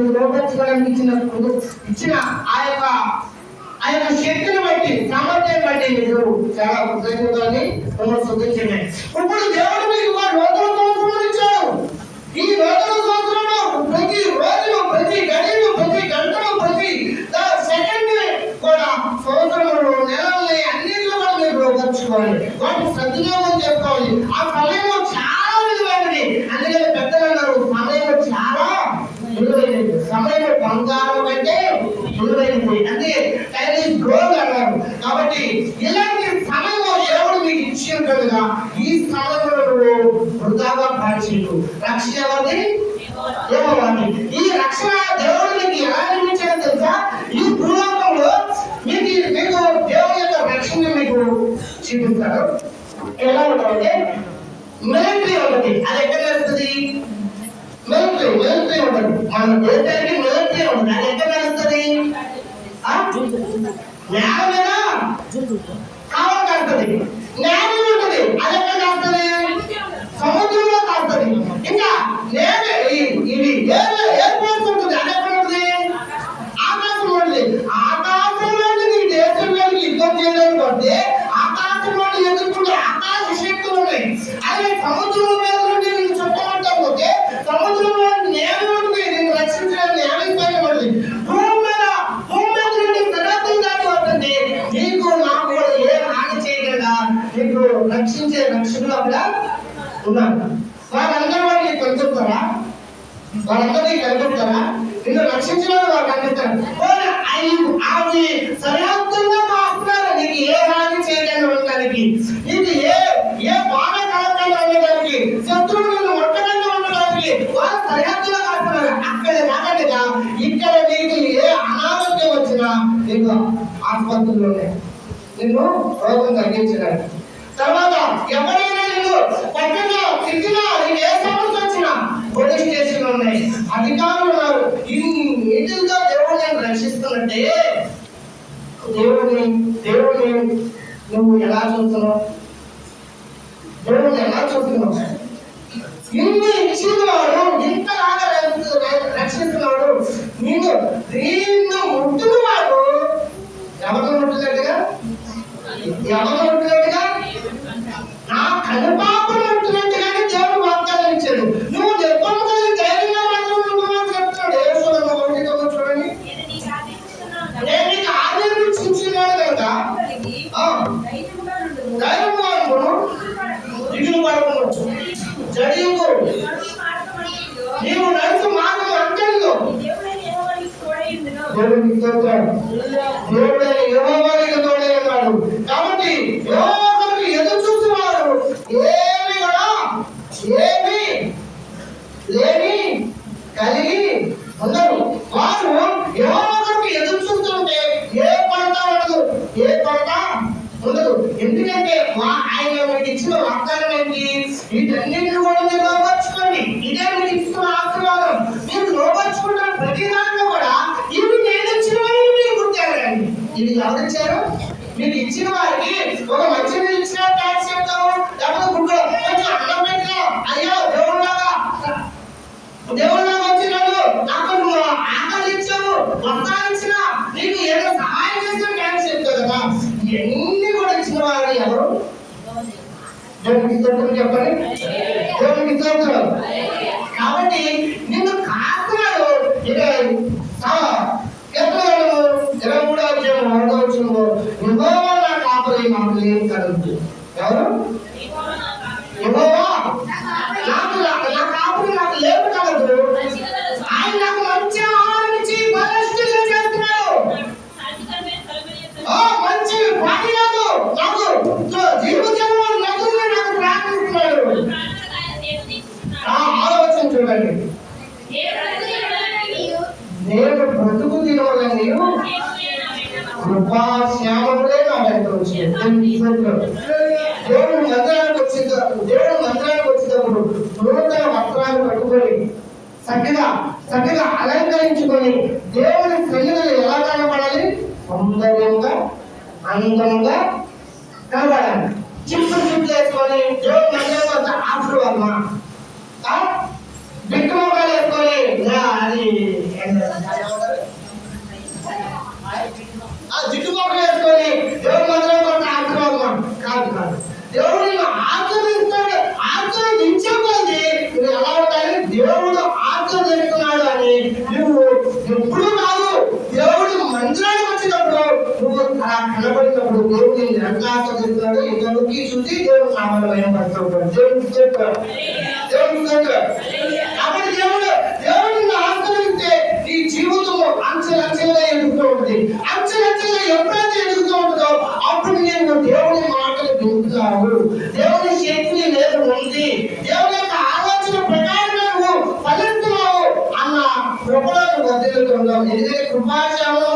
ఆయనకు లోపరచుకోవడానికి ఇచ్చిన ఇచ్చిన ఆ యొక్క ఆ యొక్క శక్తిని బట్టి సామర్థ్యం బట్టి మీరు చాలా కృతజ్ఞతని మిమ్మల్ని శుద్ధించండి ఇప్పుడు దేవుడు మీకు ఒక నూతన సంవత్సరం ఇచ్చాడు. ఈ నూతన సంవత్సరంలో ప్రతి రోజును ప్రతి గడియను ప్రతి గంటను ప్రతి సెకండ్ కూడా సంవత్సరంలో నెలల్ని అన్నింటిలో కూడా మీరు లోపరచుకోవాలి వాటిని సద్వినియోగం చేసుకోవాలి. ఆ సమయంలో చాలా విలువైనది. అందుకని సమయం బంగారం కంటే విలువైనది అంటే టైం ఇస్ గోల్డ్ అన్నారు. కాబట్టి ఇలాంటి సమయంలో దేవుడు మీకు ఇచ్చి ఉంటాడుగా ఈ సమయంలో నువ్వు వృధాగా పాడిచేయు రక్షణ ఎవరిది? యెహోవాది. ఈ రక్షణ దేవుడు మీకు ఎలా నిర్మించాడో తెలుసా? ఈ భూలోకంలో మీకు మీకు దేవుడి యొక్క రక్షణ మీకు చూపిస్తారు ఎలా ఉంటుందంటే? మిలిటరీ ఒకటి. అది ఎక్కడ నడుస్తుంది మిలిటరీ మిలిటరీ ఉంటుంది మన దేశానికి మిలిటరీ ఉంటుంది అది ఎక్కడ ఉన్నారు. వారందరూ వాళ్ళు నీకు కనిపిస్తారా వాళ్ళందరూ నిన్ను రక్షించిన వాళ్ళు కనిపిస్తారు అవి సరిహద్దుల్లో కాస్తున్నారు నీకు ఏ హాని చేయకుండా ఉండడానికి నీకు ఏ ఏ బాధ కలగకుండా ఉండడానికి శత్రువులు నిన్ను ముట్టకుండా ఉండడానికి వాళ్ళు సరిహద్దులో కాస్తున్నారు. అక్కడ కాకుండా ఇక్కడ నీకు ఏ అనారోగ్యం వచ్చినా నీకు ఆసుపత్రుల్లోనే నిన్ను రోగం తగ్గించడానికి. తర్వాత ఎవరైనా పక్కన తిట్టినా నీకు ఏ సమస్య వచ్చినా పోలీస్ స్టేషన్ ఉన్నాయి. అధికారులు ఉన్నారు. ఇన్నిటితో దేవుడు నేను రక్షిస్తున్నట్టే దేవుడిని దేవుడిని నువ్వు ఎలా చూస్తున్నావు? దేవుడిని ఎలా చూస్తున్నావు? ఇన్ని ఇచ్చినవాడు ఇంతలాగా రక్షిస్తున్నాడు. నేను నిన్ను ముట్టుకున్నాడు. ఎవరు ముట్టున్నట్టుగా ఎవరు దేవునికి స్తోత్రం దేవుడైన తోడై ఉన్నాడు కాబట్టి యెహోవాకు ఎదురు చూసేవారు ఏమి కూడా ఏమి లేని కలిగి ఉండరు వారు యెహోవాకు ఎదురు చూస్తుంటే ఏ కొరత ఉండదు ఏ కొరత ఉండదు ఎందుకంటే మా ఆయన మీకు ఇచ్చిన వాగ్దానం ఏంటి వీటన్నింటిని కూడా మీరు లోపరుచుకోండి ఇదే మీకు ఇస్తున్న ఆశీర్వాదం మీరు లోపరుచుకుంటున్న ప్రతి దాంట్లో కూడా ఇవి నేను ఇచ్చిన వారికి మీరు గుర్తెరగండి ఇది ఎవరు ఇచ్చారు? మీకు ఇచ్చిన వారికి ఒక మంచి ఇచ్చిన ట్యాక్స్ చెప్తాము. లేకపోతే గుడ్డు. కొంచెం అన్నం పెట్టినా. అయ్యో దేవుళ్ళగా దేవుళ్ళగా వచ్చినాడు నాకు నువ్వు ఆకలి ఇచ్చావు. వస్త్రాలు ఇచ్చినా నీకు ఏదో సహాయం చేసిన ట్యాక్స్ చెప్తావు కదా. ఇవన్నీ కూడా ఇచ్చిన వారు ఎవరు? దేవునికి చెప్పండి. దేవునికి కాబట్టి వచ్చాము యెహోవా నా కాపరి మాకు ఏం కలదు ఎవరు? కృపా నా వెంట వచ్చింది దేవుడు మందిరానికి వచ్చిన దేవుడు మందిరానికి వచ్చినప్పుడు నూతన వస్త్రాలు కట్టుకొని చక్కగా చక్కగా అలంకరించుకొని దేవుని సన్నిధిలో ఎలా కనబడాలి సౌందర్యంగా అందంగా కనబడాలి చెప్పారు దేవుడు దేవుడు చెప్పారు కాబట్టి దేవుడు దేవుడిని ఆశ్రయిస్తే నీ జీవితం అంచెలంచెలుగా ఎదుగుతూ ఉంటుంది అంచెలంచెలుగా అప్పుడు నేను దేవుని మాటలు దూకుతావు దేవుని శక్తి లేదు ఉంది దేవుని యొక్క ఆలోచన ప్రకారం నువ్వు ఫలిస్తున్నావు అన్న కృపలను వదిలుతుండవు ఎందుకంటే కృపాచారంలో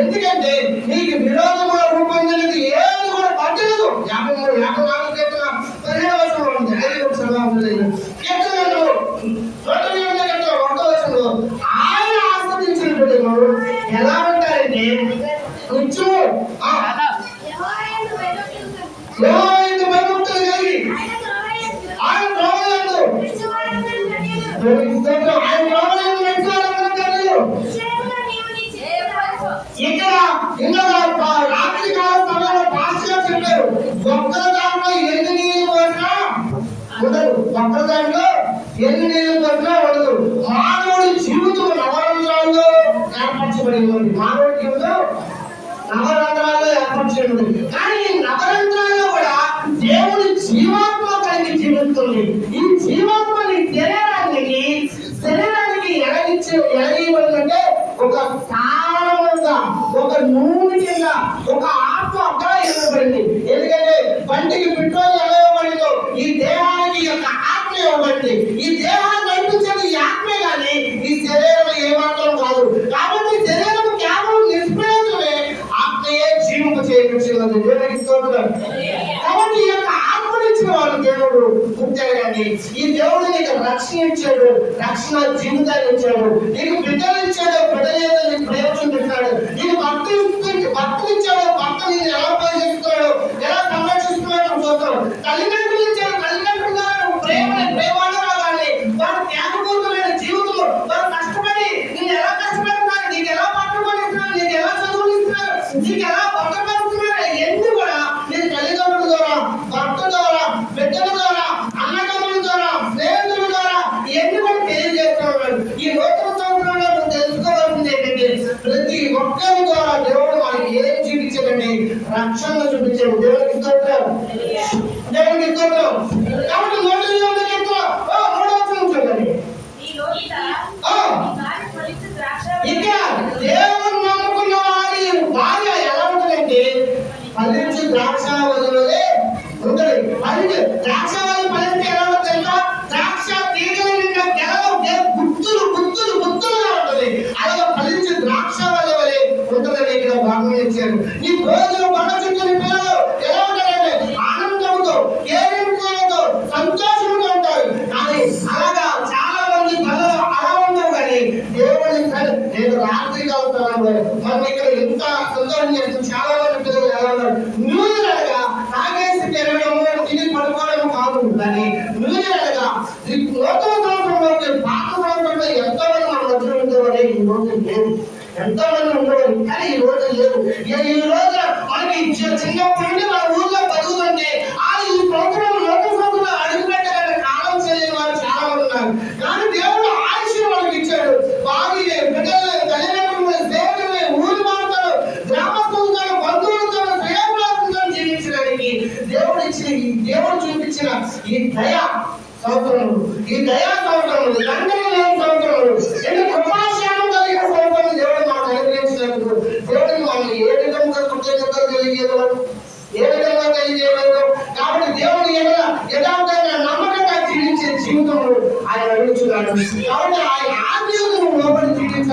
ఎందుకంటే నీకు విరోధంగా రూపొందినది ఏది కూడా పట్టలేదు. యాభై మూడు యాభై నాలుగు ఒక్క దాంట్లో ఎన్ని నీళ్ళు పోసినా ఉండదు. ఒక్క ఎన్ని నీళ్ళు పోసినా ఉండదు. మానవుడి జీవితం నవరంధ్రాల్లో ఏర్పరచబడినటువంటి మానవుడి జీవితం నవరంధ్రాల్లో ఏర్పరచబడినది. కానీ ఈ కూడా దేవుడి జీవాత్మ కలిగి జీవిస్తుంది. ఈ జీవాత్మని శరీరానికి శరీరానికి ఎలాగిచ్చే ఎలాగివ్వాలంటే ఒక ఒక నూనె కింద ఒక అక్కడ ఇవ్వబడింది. ఎందుకంటే బండికి పెట్రోల్ ఎలా ఈ దేహానికి యొక్క ఆత్మ ఇవ్వబడింది. ఈ దేహాన్ని నడిపించేది ఈ ఆత్మే కానీ ఈ శరీరం ఏమాత్రం కాదు. కాబట్టి శరీరం కేవలం నిష్ప్రయోజనమే ఆత్మయే జీవింప చేయించినది కాబట్టి ఈ యొక్క దేవుడు. గుర్తెరగండి ఈ దేవుడు నీకు రక్షణ ఇచ్చాడు. రక్షణ జీవితాన్ని ఇచ్చాడు. నీకు బిడ్డలు ఇచ్చాడు. వాక్యం ద్వారా దేవుడు మనకి ఏం చూపించాడండి రక్షణ చూపించాడు. దేవుడికి స్తోత్రం దేవుడికి స్తోత్రం বানিয়েছেন। এই প্রয়োজন মানুষের জন্য లేదు ఈ రోజు మనకి చిన్నప్పటి నుండి మన ఊళ్ళో కారణం ఆమె ఆమె లోపల తిరిగి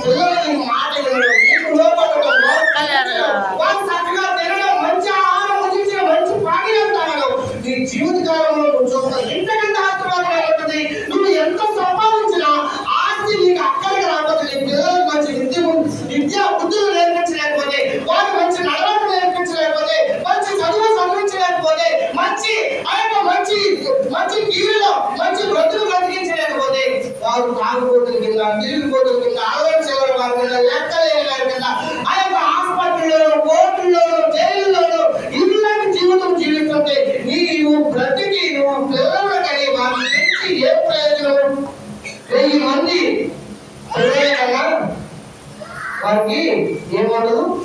నీ పిల్లలు నీ మాట వినడం నీకు లోపడటం వారు చక్కగా తినడం మంచి ఆహారం భుజించడం మంచి పానీయం తాగడం నీ జీవిత కాలంలో నువ్వు చూస్తావు ఎంతకంటే ఆశీర్వాదం ఉంటుంది నువ్వు ఎంత సంపాదించినా ఆస్తి నీకు అక్కడికి రాకపోతే నీ పిల్లలకు మంచి విద్య విద్యా బుద్ధులు నేర్పించలేకపోతే వారు మంచి నడవడిక నేర్పించలేకపోతే మంచి చదువు చదివించలేకపోతే మంచి ఆ యొక్క మంచి మంచి కీడులో మంచి బ్రతుకు బ్రతికించలేకపోతే వారు తాగుబోతుల కింద తిరిగిపోతుల కింద ఆలోచన వారి కింద లెక్కలేని వారి కింద ఆ యొక్క హాస్పిటల్లోనూ కోర్టుల్లోనూ జైలులోనూ ఇలాంటి జీవితం జీవిస్తుంటే నీవు బ్రతికి నువ్వు పిల్లలు కానీ వారిని తెచ్చి ఏ ప్రయోజనం వెయ్యి మంది పిల్లలే కన్నా వారికి ఏముండదు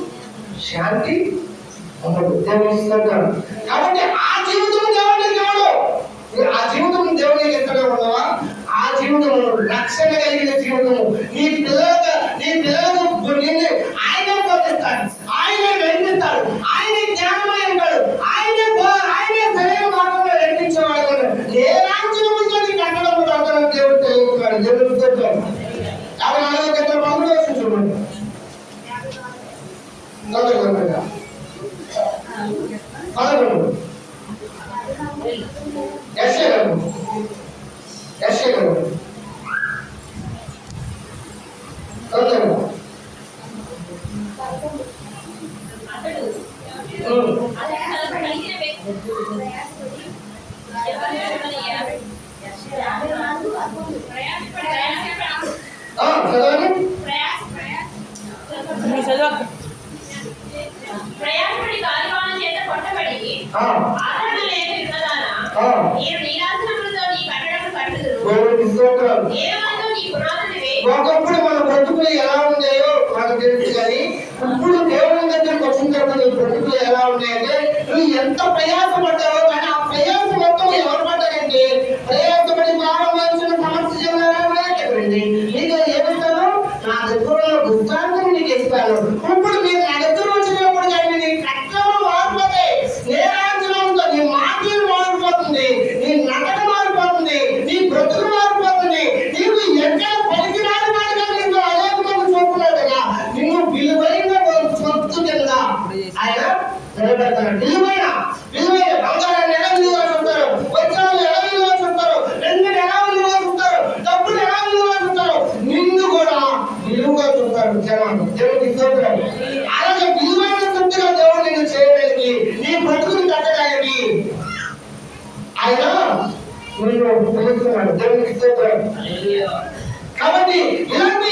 శాంతి ఉండదు. దేవుని ఇస్తుంటాడు. కాబట్టి ఆ జీవితం దేవుడికి ఇవ్వడు ఆ జీవితం దేవుడికి ఎంతగా ఉండవా? ఆ జీవితము రక్షణ కలిగిన జీవితము. నీ పిల్లలకు నీ పిల్లలకు నిన్ను ఆయన బోధిస్తాడు. ఆయన నడిపిస్తాడు. ఆయన జ్ఞానమై ఉంటాడు. ఆయన ఆయన సరైన మార్గంలో నడిపించేవాడు. ఏ రాజ్యం నీకు కట్టడం అవుతాడని దేవుడు తెలియజేస్తున్నాడు దేవుడు నాలుగో గంటల పదకొండు ఎస్ఏ గారు ఎస్ఏ గారు చదవండి. అతడు ఉమ్. అతడు తనకు ప్రయాసపడి గాలివాన చేత కొట్టబడి ఆదరణ లేని. నేను నీ కట్టడము కట్టుదును నీ ఒకప్పుడు మన బ్రతుకులు ఎలా ఉన్నాయో మనకు తెలుసు కానీ ఇప్పుడు దేవుని దగ్గరికి వచ్చిన తర్వాత నీ బ్రతుకులు ఎలా ఉన్నాయంటే నువ్వు ఎంత ప్రయాసపడ్డావో కానీ ఆ ప్రయాస మొత్తం ఎవరు పడ్డారంటే ప్రయాసపడి ప్రారంభించిన సమస్య జనాలండి నీకు ఏమిస్తాను నా దగ్గర ఉన్న పుస్తకాన్ని నీకు ఇస్తాను ఇప్పుడు మీరు నా దగ్గర వచ్చినప్పుడు కానీ నీ కష్టం మారిపోతాయి నేరాంచనంతో నీ మాటలు మారిపోతుంది నీ నటన మారిపోతుంది నీ బ్రతుకు మారిపోతుంది నీకు ఎక్కడ పనికిరాని వాడిగా నీకు అనేక మంది చూస్తున్నాడు కదా నిన్ను విలువైన సొత్తు కింద ఆయన నిలబెడతాడు విలువైన విలువైన బంగారాన్ని ఎలా విలువ చూస్తారు వజ్రాలు ఎలా విలువ చూస్తారు వెండిని ఎలా విలువ చూస్తారు డబ్బులు ఎలా విలువ చూస్తారు నిన్ను కూడా విలువగా చూస్తారు జనాలు దేవుడికి స్తోత్రం అలాగే విలువైన సొత్తుగా దేవుడు నిన్ను చేయడానికి నీ బ్రతుకుని కట్టడానికి ఆయన నిన్ను పిలుస్తున్నాడు దేవునికి స్తోత్రం. కాబట్టి ఇలాంటి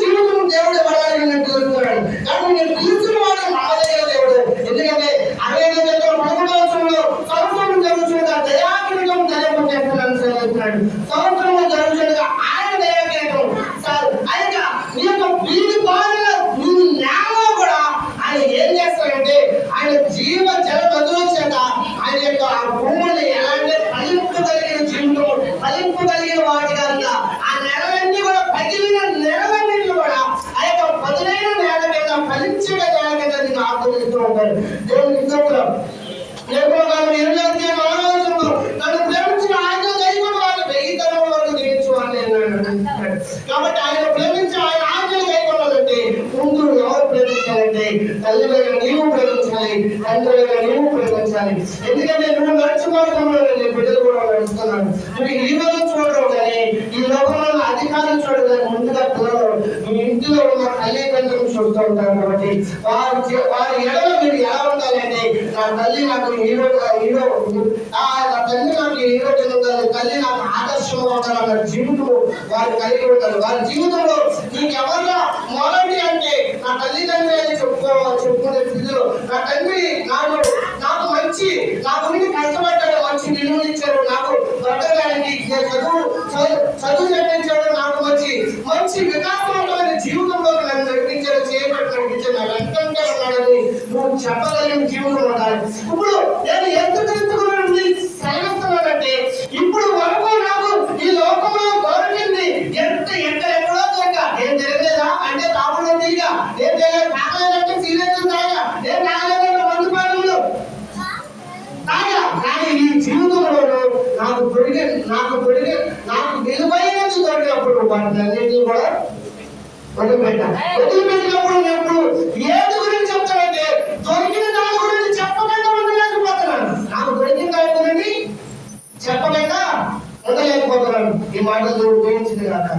జీవితం దేవుడు ఇవ్వాలని నేను పిలుస్తున్నాడు కాబట్టి నేను పిలుచిన వాడు నమ్మదగిన దేవుడు ఎందుకంటే అరవై ఐదు గంటల పదకొండవ సంవత్సరంలో సంవత్సరం జరుగుతుండగా దయాకిరీటం జరగబోతున్నాడు సెలవుతున్నాడు సంవత్సరంలో జరుగుతుండగా ఆయన దయాకిరీటం సార్ ఆయన నీ యొక్క వీడి బాధల నీ నేలలో కూడా ఆయన ఏం చేస్తాడంటే ఆయన జీవ జల నదుల చేత ఆయన యొక్క ఆ భూముల్ని ఎలా అంటే ఫలింపు కలిగిన జీవితం ఫలింపు కలిగిన వాటిగా ఆ నెలలన్నీ కూడా పగిలిన నెలలన్నింటిలో కూడా ఆ యొక్క పదునైన నేల మీద ఫలించిన నేల మీద నీకు ఆకలిస్తూ ఉంటారు దేవునికి స్తోత్రం లేకపోతే ఇరవై అధ్యాయం ఆరో వచనంలో నన్ను ప్రేమించిన ఆయన దైవం వారు వెయ్యి తరం వరకు జీవించు అని అన్నాడు. కాబట్టి ఆయన ప్రేమించి ఆయన ఆజ్ఞలు కైకొనాలంటే ముందు ఎవరు ప్రేమించాలంటే తల్లిదైన నీవు ప్రేమించాలి. తండ్రిగా నీవు ప్రేమించాలి. ఎందుకంటే నువ్వు నడిచి నీ బిడ్డలు కూడా నడుస్తున్నాడు నువ్వు హీరోలు చూడడం కానీ ఈ లోకంలో అధికారం అధికారులు చూడడం ముందుగా పిల్లలు మీ ఇంటిలో ఉన్న తల్లిదండ్రులు చూస్తూ ఉంటారు కాబట్టి వారి వారి ఎడలో మీరు ఎలా ఉండాలంటే నా తల్లి నాకు హీరో హీరో నా తల్లి నాకు హీరో కింద ఉండాలి తల్లి నాకు ఆదర్శంగా ఉండాలి అన్న జీవితం వారు కలిగి ఉంటారు వారి జీవితంలో నీకు ఎవరిగా మొదటి అంటే నా తల్లిదండ్రి అని చెప్పుకో చెప్పుకునే స్థితిలో నా తండ్రి నాకు నాకు మంచి నా గురించి కష్టపడ్డాడు మంచి విలువలు నాకు బ్రతకడానికి నేను చదువు. చదువు చెప్పే చెప్పగలిగిన జీవుడు ఉండాలి. ఇప్పుడు నేను ఎంత తెలుసుకున్నాను మీరు సైనిస్తున్నానంటే ఇప్పుడు వరకు నాకు ఈ లోకంలో దొరికింది ఎంత ఎంత ఎక్కడో దొరక. ఏం జరగలేదా? అంటే తాగుడు తీగ ఏం జరగలేదు? తాగలేదంటే సీరియస్ తాగా. ఏం తాగలేదంటే మందు తాగా. కానీ ఈ జీవితంలో నాకు దొరికే నాకు దొరికే నాకు విలువైనది దొరికినప్పుడు వాటిని అన్నింటినీ కూడా వదిలిపెట్టాను వదిలిపెట్టిన మాటలు గురించింది కాక